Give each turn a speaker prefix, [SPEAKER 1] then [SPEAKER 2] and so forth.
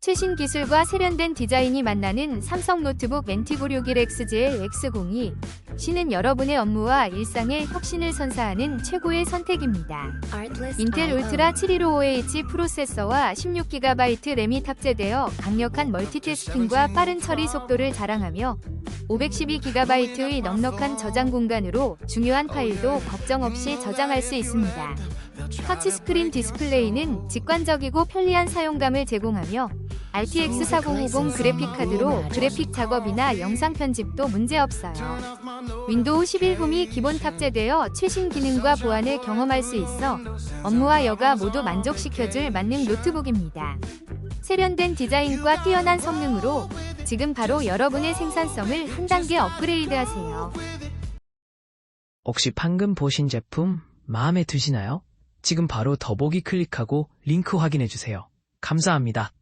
[SPEAKER 1] 최신 기술과 세련된 디자인이 만나는 삼성 노트북 멘티브 61XGL X02. 시는 여러분의 업무와 일상에 혁신을 선사하는 최고의 선택입니다. 인텔 울트라 715OH 프로세서와 16GB 램이 탑재되어 강력한 멀티태스킹과 빠른 처리 속도를 자랑하며 512GB의 넉넉한 저장 공간으로 중요한 파일도 걱정 없이 저장할 수 있습니다. 터치스크린 디스플레이는 직관적이고 편리한 사용감을 제공하며 RTX 4050 그래픽카드로 그래픽 작업이나 영상 편집도 문제없어요. 윈도우 11홈이 기본 탑재되어 최신 기능과 보안을 경험할 수 있어 업무와 여가 모두 만족시켜줄 만능 노트북입니다. 세련된 디자인과 뛰어난 성능으로 지금 바로 여러분의 생산성을 한 단계 업그레이드하세요.
[SPEAKER 2] 혹시 방금 보신 제품 마음에 드시나요? 지금 바로 더보기 클릭하고 링크 확인해 주세요. 감사합니다.